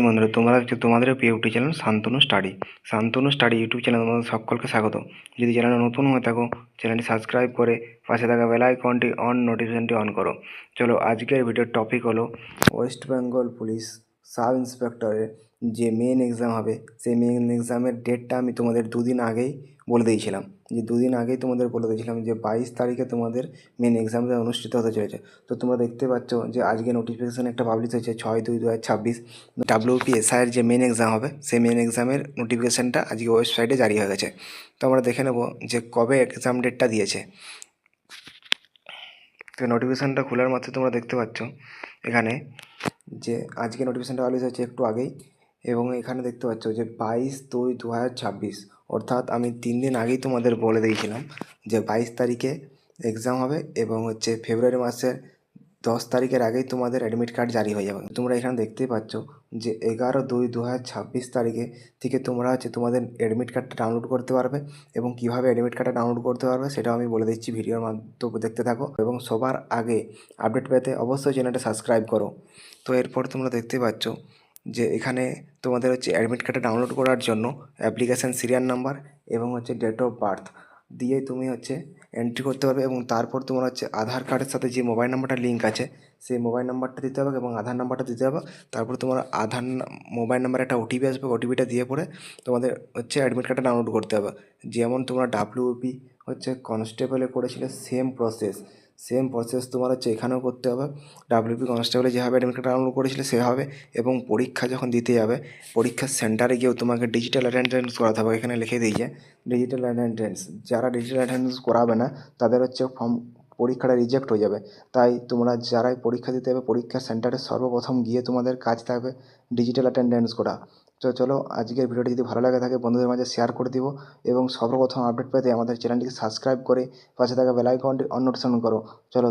বন্ধুরা তোমরা হচ্ছে তোমাদের প্রিয় YouTube channel Shantanu study Shantanu study YouTube channel তোমাদের সকলকে স্বাগত। যদি চ্যানেলে নতুন হয়ে থাকো চ্যানেলটি সাবস্ক্রাইব করে পাশে থাকা বেল আইকনটি অন নোটিফিকেশনটি অন করো। চলো আজকের ভিডিওর টপিক হলো ওয়েস্ট বেঙ্গল পুলিশ সাব ইন্সপেক্টরের যে মেন এক্সাম হবে, সেই মেন এক্সামের ডেটটা আমি তোমাদের দুদিন আগেই বলে দিয়েছিলাম। যে দুদিন আগেই তোমাদের বলে দিয়েছিলাম যে বাইশ তারিখে তোমাদের মেন এক্সামটা অনুষ্ঠিত হতে চলেছে। তো তোমরা দেখতে পাচ্ছ যে আজকে নোটিফিকেশান একটা পাবলিশ হয়েছে ছয় দুই দু হাজার ছাব্বিশ। ডাব্লিউপি এসআইয়ের যে মেন এক্সাম হবে, সেই মেন এক্সামের নোটিফিকেশানটা আজকে ওয়েবসাইটে জারি হয়ে গেছে। তো আমরা দেখে নেব যে কবে এক্সাম ডেটটা দিয়েছে। তো নোটিফিকেশানটা খোলার মাত্র তোমরা দেখতে পাচ্ছ, এখানে যে আজকে নোটিফিকেশানটা পাবলিশ হয়েছে একটু আগেই, এবং এখানে দেখতে পাচ্ছ যে বাইশ দুই দু হাজার ছাব্বিশ, অর্থাৎ আমি তিন দিন আগেই তোমাদের বলে দিয়েছিলাম যে বাইশ তারিখে এক্সাম হবে এবং হচ্ছে ফেব্রুয়ারি মাসের দশ তারিখের আগেই তোমাদের অ্যাডমিট কার্ড জারি হয়ে যাবে। তোমরা এখানে দেখতেই পাচ্ছ যে এগারো দুই দু হাজার ছাব্বিশ তারিখে থেকে তোমরা হচ্ছে তোমাদের অ্যাডমিট কার্ডটা ডাউনলোড করতে পারবে এবং কীভাবে অ্যাডমিট কার্ডটা ডাউনলোড করতে পারবে সেটাও আমি বলে দিচ্ছি ভিডিওর মাধ্যমে দেখতে থাকো এবং সবার আগে আপডেট পেতে অবশ্যই চ্যানেলটা সাবস্ক্রাইব করো। তো এরপর তোমরা দেখতে পাচ্ছ যে এখানে তোমাদের হচ্ছে অ্যাডমিট কার্ডটা ডাউনলোড করার জন্য অ্যাপ্লিকেশান সিরিয়াল নাম্বার এবং হচ্ছে ডেট অফ বার্থ দিয়ে তুমি হচ্ছে এন্ট্রি করতে হবে এবং তারপর তোমার হচ্ছে আধার কার্ডের সাথে যে মোবাইল নাম্বারটা লিঙ্ক আছে, সেই মোবাইল নাম্বারটা দিতে হবে এবং আধার নাম্বারটা দিতে হবে। তারপর তোমার আধার মোবাইল নাম্বারে একটা ওটিপি আসবে ওটিপিটা দিয়ে পরে তোমাদের হচ্ছে অ্যাডমিট কার্ডটা ডাউনলোড করতে হবে। যেমন তোমরা ডাব্লিউপি হচ্ছে কনস্টেবলে করেছিলে সেম প্রসেস সেম প্রসেস তোমার হচ্ছে এখানেও করতে হবে। ডাব্লিউপি কনস্টেবলে যেভাবে অ্যাডমিট কার্ড ডাউনলোড করেছিলে সেভাবে এবং পরীক্ষা যখন দিতে যাবে, পরীক্ষার সেন্টারে গিয়েও তোমাকে ডিজিটাল অ্যাটেন্ডেন্স করাতে হবে। এখানে লিখে দিয়েছে ডিজিটাল অ্যাটেন্ডেন্স যারা ডিজিটাল অ্যাটেন্ডেন্স করাবে না, তাদের হচ্ছে ফর্ম পরীক্ষাটা রিজেক্ট হয়ে যাবে। তাই তোমরা যারাই পরীক্ষা দিতে হবে পরীক্ষার সেন্টারে সর্বপ্রথম গিয়ে তোমাদের কাজ থাকবে ডিজিটাল অ্যাটেন্ডেন্স করা। তো চলো আজকের ভিডিওটি যদি ভালো লাগে থাকে, বন্ধুদের মাঝে শেয়ার করে দিব এবং সর্বপ্রথম আপডেট পেতে আমাদের চ্যানেলটিকে সাবস্ক্রাইব করে পাশে থাকা বেলাইকনটি অন নোটিশন করো। চলো